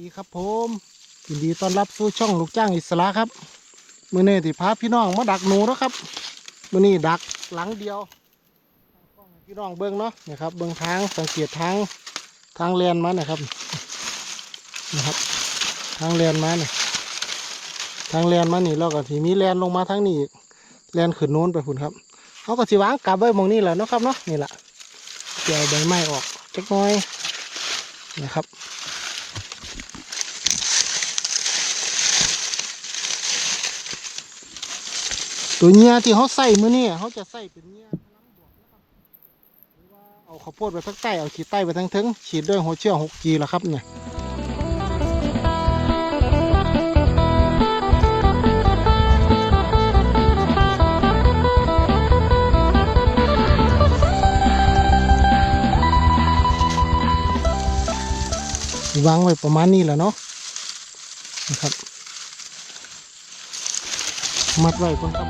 ดีครับผมยินดีต้อนรับสู่ช่องลูกจ้างอิสระครับมื่อนี้ที่พาพี่น้องมาดักหนูแล้วครับมื่อนี้ดักหลังเดียวพี่น้องเบิ้งเนาะนี่ครับเบิ้งทางสังเกตทางทางเลียนมานะครับนะครับ ทางเลียนมาเนี่ยทางเลียนมานี่เราก็ทีมีแลนลงมาทางนี้อีกแลนขึ้นโน้นไปพุ่นครับเขาก็สิวางกลับไว้มองนี้แหละเนาะครับเนาะนี่แหละเกี่ยวใบไม้ออกจักน้อยนะครับ ตัวเงี้ยที่เขาใส่มือนี่เขาจะใส่เป็นเงี้ยพลังบวกนะครับหรือว่าเอาข้าวโพดไปทั้งใต้เอาขีดใต้ไปทั้งถึงฉีดด้วยหัวเชื่อหกจีแล้วครับเนี่ย วางไว้ประมาณนี้แหละเนาะนะครับ มัดไว้คนครับ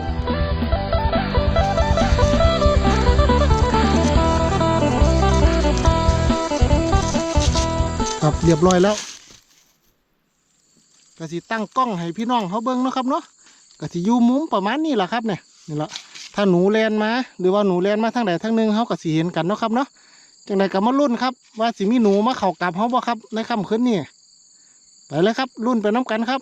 ครับเรียบร้อยแล้วก็สิตั้งกล้องให้พี่น้องเขาเบิ้งเนาะครับเนาะก็สิยูมุมประมาณนี้แหละครับเนี่ยนี่แหละถ้าหนูแลนมา หรือว่าหนูแลนมาทางใดทางหนึ่งเขาก็สิเห็นกันเนาะครับเนาะจังใดก็มารุ่นครับ ว่าสิมีหนูมาเข่ากลับเขาบ่ครับในค่ำคืนนี้ไปเลยครับรุ่นไปน้ำกันครับ